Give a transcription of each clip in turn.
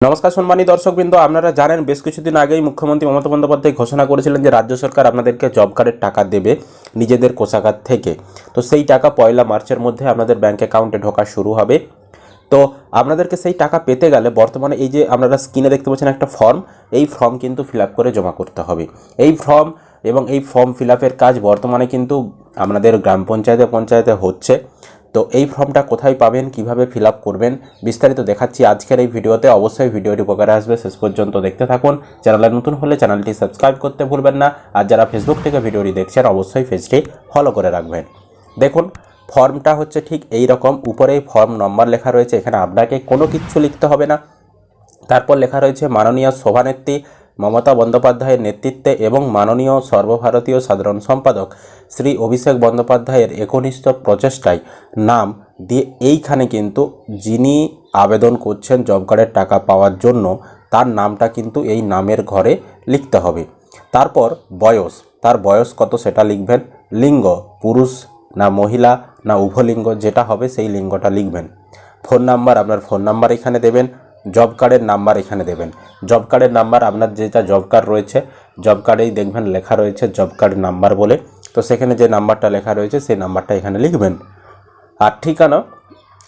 নমস্কার সম্মানী দর্শকবৃন্দ, আপনারা জানেন বেশ কিছুদিন আগেই মুখ্যমন্ত্রী মমতা বন্দ্যোপাধ্যায় ঘোষণা করেছিলেন যে রাজ্য সরকার আপনাদেরকে জব কার্ডের টাকা দেবে নিজেদের কোষাগার থেকে। তো সেই টাকা পয়লা মার্চের মধ্যে আপনাদের ব্যাঙ্ক অ্যাকাউন্টে ঢোকা শুরু হবে। তো আপনাদেরকে সেই টাকা পেতে গেলে বর্তমানে এই যে আপনারা স্ক্রিনে দেখতে পাচ্ছেন একটা ফর্ম, এই ফর্ম কিন্তু ফিল করে জমা করতে হবে। এই ফর্ম এবং এই ফর্ম ফিল কাজ বর্তমানে কিন্তু আপনাদের গ্রাম পঞ্চায়েতে পঞ্চায়েতে হচ্ছে। তো এই ফর্মটা কোথায় পাবেন, কীভাবে ফিল করবেন, বিস্তারিত দেখাচ্ছি আজকের এই ভিডিওতে। অবশ্যই ভিডিওটি উপকারে আসবে। শেষ পর্যন্ত দেখতে থাকুন। চ্যানেলে নতুন হলে চ্যানেলটি সাবস্ক্রাইব করতে ভুলবেন না। আর যারা ফেসবুক থেকে ভিডিওটি দেখছেন, অবশ্যই পেজটি ফলো করে রাখবেন। দেখুন, ফর্মটা হচ্ছে ঠিক এই রকম। উপরেই ফর্ম নম্বর লেখা রয়েছে। এখানে আপনাকে কোনো কিচ্ছু লিখতে হবে না। তারপর লেখা রয়েছে, মাননীয় সভানেত্রী মমতা বন্দ্যোপাধ্যায়ের নেতৃত্বে এবং মাননীয় সর্বভারতীয় সাধারণ সম্পাদক শ্রী অভিষেক বন্দ্যোপাধ্যায়ের একনিষ্ঠ প্রচেষ্টায় নাম দিয়ে এইখানে কিন্তু যিনি আবেদন করছেন জব কার্ডের টাকা পাওয়ার জন্য, তার নামটা কিন্তু এই নামের ঘরে লিখতে হবে। তারপর বয়স, তার বয়স কত সেটা লিখবেন? লিঙ্গ, পুরুষ না মহিলা না উভলিঙ্গ, যেটা হবে সেই লিঙ্গটা লিখবেন। ফোন নাম্বার, আপনার ফোন নাম্বার এখানে দেবেন। জব কার্ডের নাম্বার এখানে দেবেন। জব কার্ডের নাম্বার আপনার যেটা জব কার্ড রয়েছে জব কার্ডেই দেখবেন লেখা রয়েছে জব কার্ড নাম্বার বলে। তো সেখানে যে নাম্বারটা লেখা রয়েছে, সেই নাম্বারটা এখানে লিখবেন। আর ঠিকানা,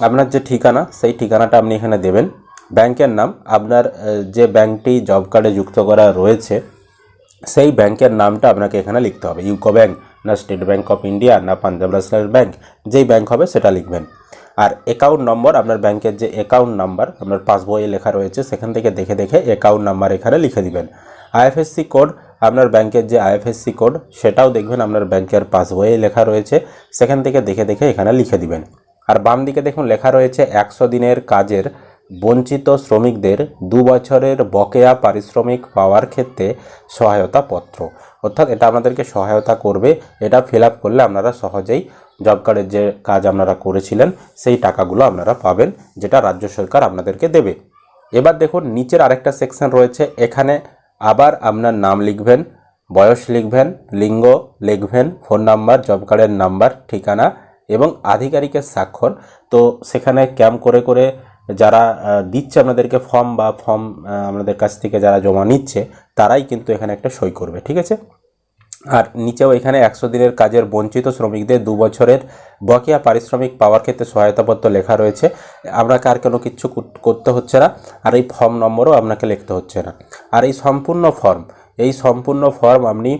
আপনার যে ঠিকানা, সেই ঠিকানাটা আপনি এখানে দেবেন। ব্যাংকের নাম, আপনার যে ব্যাংকটি জব কার্ডে যুক্ত করা রয়েছে, সেই ব্যাংকের নামটা আপনাকে এখানে লিখতে হবে। ইউকো ব্যাংক, না স্টেট ব্যাংক অফ ইন্ডিয়া না পাঞ্জাব ন্যাশনাল ব্যাংক যেই ব্যাংক হবে সেটা লিখবেন। আর অ্যাকাউন্ট নম্বর আপনার ব্যাংকের যে অ্যাকাউন্ট নাম্বার আপনার পাসবইয়ে লেখা রয়েছে, সেখান থেকে দেখে দেখে অ্যাকাউন্ট নাম্বার এখানে লিখে দিবেন। আইএফএসসি কোড আপনার ব্যাংকের যে আইএফএসসি কোড সেটাও দেখবেন আপনার ব্যাংকের পাসবইয়ে লেখা রয়েছে, সেখান থেকে দেখে দেখে এখানে লিখে দিবেন। আর বাম দিকে দেখুন, লেখা রয়েছে একশো দিনের কাজের বঞ্চিত শ্রমিকদের দু বছরের বকেয়া পারিশ্রমিক পাওয়ার ক্ষেত্রে সহায়তা পত্র। অর্থাৎ এটা আমাদেরকে সহায়তা করবে, এটা ফিল করলে আপনারা সহজেই জব কার্ডের যে কাজ আপনারা করেছিলেন, সেই টাকাগুলো আপনারা পাবেন, যেটা রাজ্য সরকার আপনাদেরকে দেবে। এবার দেখুন, নিচের আরেকটা সেকশন রয়েছে, এখানে আবার আপনার নাম লিখবেন, বয়স লিখবেন, লিঙ্গ লিখবেন ফোন নাম্বার জব কার্ডের নাম্বার ঠিকানা এবং আধিকারিকের স্বাক্ষর। তো সেখানে ক্যাম্প করে করে যারা দিচ্ছে আপনাদেরকে ফর্ম বা ফর্ম আপনাদের কাছ থেকে যারা জমা নিচ্ছে, তারাই কিন্তু এখানে একটা সই করবে, ঠিক আছে? আর নিচেও এখানে একশো দিনের কাজের বঞ্চিত শ্রমিকদের দু বছরের বকেয়া পারিশ্রমিক পাওয়ার ক্ষেত্রে সহায়তাপত্র লেখা রয়েছে। আপনাকে আর কোনো কিছু করতে হচ্ছে না। আর এই ফর্ম নম্বরও আপনাকে লিখতে হচ্ছে না। আর এই সম্পূর্ণ ফর্ম, এই সম্পূর্ণ ফর্ম আপনি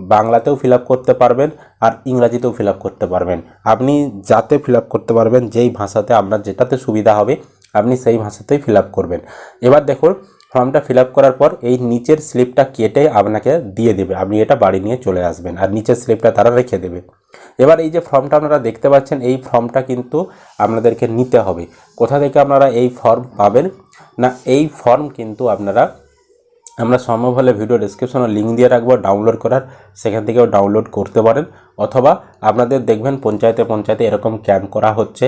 বাংলাতেও ফিল করতে পারবেন আর ইংরাজিতেও ফিল করতে পারবেন। আপনি যাতে ফিল করতে পারবেন, যেই ভাষাতে আপনার যেটাতে সুবিধা হবে, আপনি সেই ভাষাতেই ফিল করবেন। এবার দেখুন ফর্মটা ফিল করার পর এই নিচের স্লিপটা কেটে আপনাকে দিয়ে দেবে। আপনি এটা বাড়ি নিয়ে চলে আসবেন আর নিচের স্লিপটা তারা রেখে দেবে। এবার এই যে ফর্মটা আপনারা দেখতে পাচ্ছেন, এই ফর্মটা কিন্তু আপনাদেরকে নিতে হবে। কোথা থেকে আপনারা এই ফর্ম পাবেন? না, এই ফর্ম কিন্তু আপনারা, আমরা সম্ভব হলে ভিডিও ডিসক্রিপশনে লিঙ্ক দিয়ে রাখব ডাউনলোড করার, সেখান থেকেও ডাউনলোড করতে পারেন। অথবা আপনাদের দেখবেন, পঞ্চায়েতে পঞ্চায়েতে এরকম ক্যাম্প করা হচ্ছে।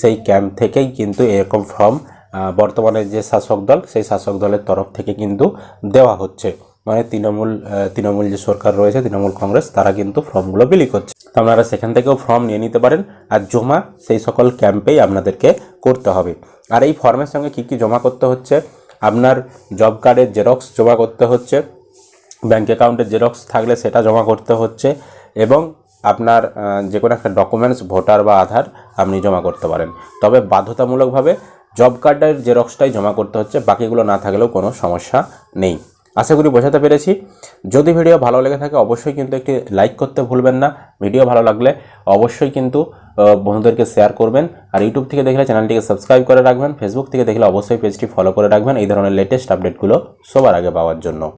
সেই ক্যাম্প থেকেই কিন্তু এরকম ফর্ম বর্তমানে যে শাসক দল, সেই শাসক দলের তরফ থেকে কিন্তু দেওয়া হচ্ছে। মানে তৃণমূল তৃণমূল যে সরকার রয়েছে, তৃণমূল কংগ্রেস, তারা কিন্তু ফর্মগুলো বিলি করছে। তো আপনারা সেখান থেকেও ফর্ম নিয়ে নিতে পারেন। আর জমা, সেই সকল ক্যাম্পেই আপনাদেরকে করতে হবে। আর এই ফর্মের সঙ্গে কি কি জমা করতে হচ্ছে? আপনার জব কার্ডের জেরক্স জমা করতে হচ্ছে। ব্যাঙ্ক অ্যাকাউন্টের জেরক্স থাকলে সেটা জমা করতে হচ্ছে। এবং আপনার যে কোনো একটা ডকুমেন্টস, ভোটার বা আধার আপনি জমা করতে পারেন। তবে বাধ্যতামূলকভাবে জব কার্ডের জেরক্সটাই জমা করতে হচ্ছে, বাকিগুলো না থাকলেও কোনো সমস্যা নেই। আশা করি বোঝাতে পেরেছি। যদি ভিডিও ভালো লেগে থাকে, অবশ্যই কিন্তু একটি লাইক করতে ভুলবেন না। ভিডিও ভালো লাগলে অবশ্যই কিন্তু বন্ধুদেরকে শেয়ার করবেন। আর ইউটিউব থেকে দেখলে চ্যানেলটিকে সাবস্ক্রাইব করে রাখবেন। ফেসবুক থেকে দেখলে অবশ্যই পেজটি ফলো করে রাখবেন। এই ধরনের লেটেস্ট আপডেটগুলো সবার আগে পাওয়ার জন্য।